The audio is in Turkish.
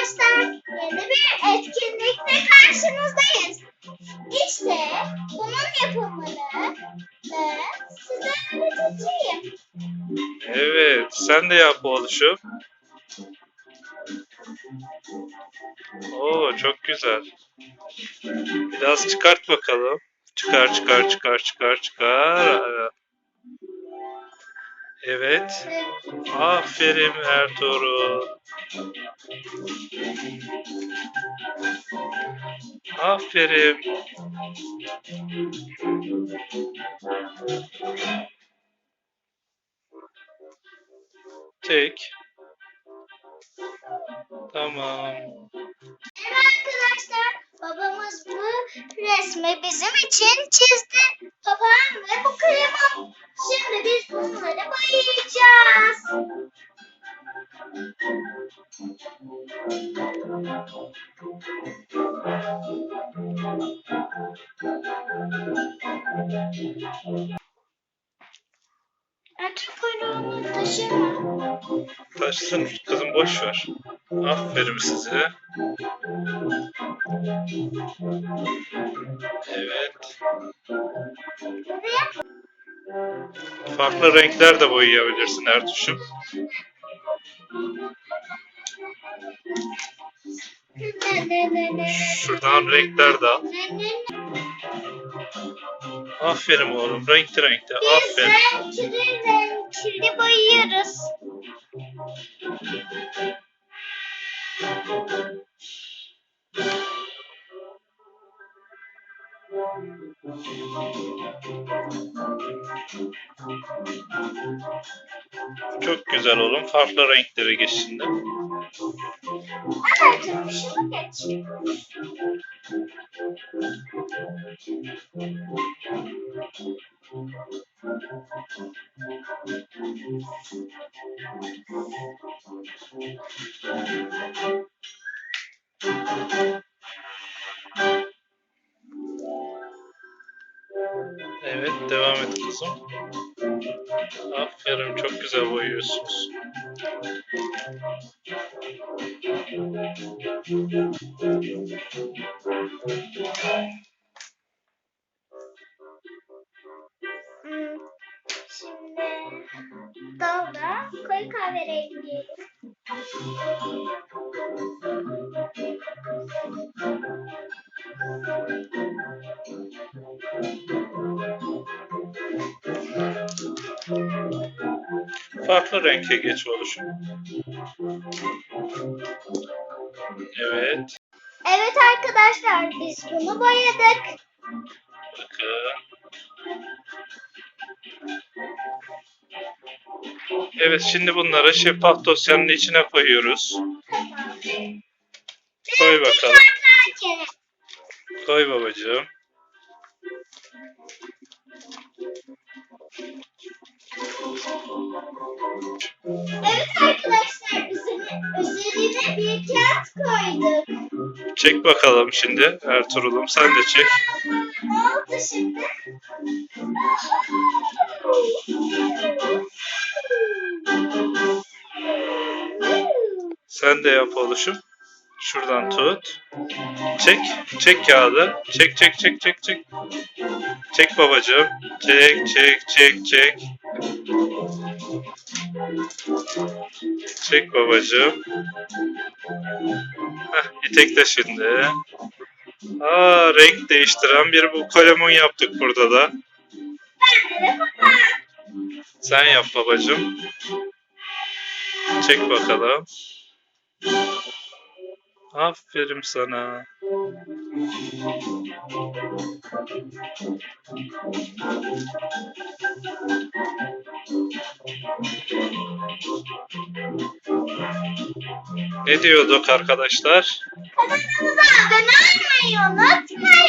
arkadaşlar, yeni bir etkinlikle karşınızdayız. İşte bunun yapımını size öğreteceğim. Evet, sen de yap oluşum. Oo, çok güzel. Biraz çıkart bakalım. Çıkar, çıkar, çıkar, çıkar, çıkar. Evet. Aferin Ertuğrul. Aferin. Tek. Tamam. Evet arkadaşlar, babamız bu resmi bizim için çizdi. Artık kuyruğunu taşıma. Taşsın kızım boş ver. Aferin size. Evet. Farklı renkler de boyayabilirsin Ertuş'um. Şuradan renkler de al. Aferin oğlum. Renkli. Biz Aferin. renkli renkli boyuyoruz. Çok güzel oğlum. Farklı renklere geç şimdi. Evet, şunu geç. Evet devam et kızım. Aferin çok güzel boyuyorsunuz. Hmm, Şimdi dalda koyu kahverengi. Farklı renke geç oluşum. Evet. Evet arkadaşlar biz bunu boyadık. Bakın. Evet şimdi bunları şeffaf dosyanın içine koyuyoruz. Koy bakalım. Koy babacığım. Evet arkadaşlar üzerine, bir kağıt koyduk. Çek bakalım şimdi Ertuğrul'um sen de çek. Ne oldu şimdi? Sen de yap oluşum. Şuradan tut. Çek. Çek kağıdı. Çek çek çek çek çek. Çek babacığım. Çek çek çek çek. Çek babacığım. Heh, itek de şimdi. Aa renk değiştiren bir bu kalemun yaptık burada da. Sen yap babacığım. Çek bakalım. Aferin sana. Ne diyorduk arkadaşlar? Kanalımıza abone olmayı unutmayın.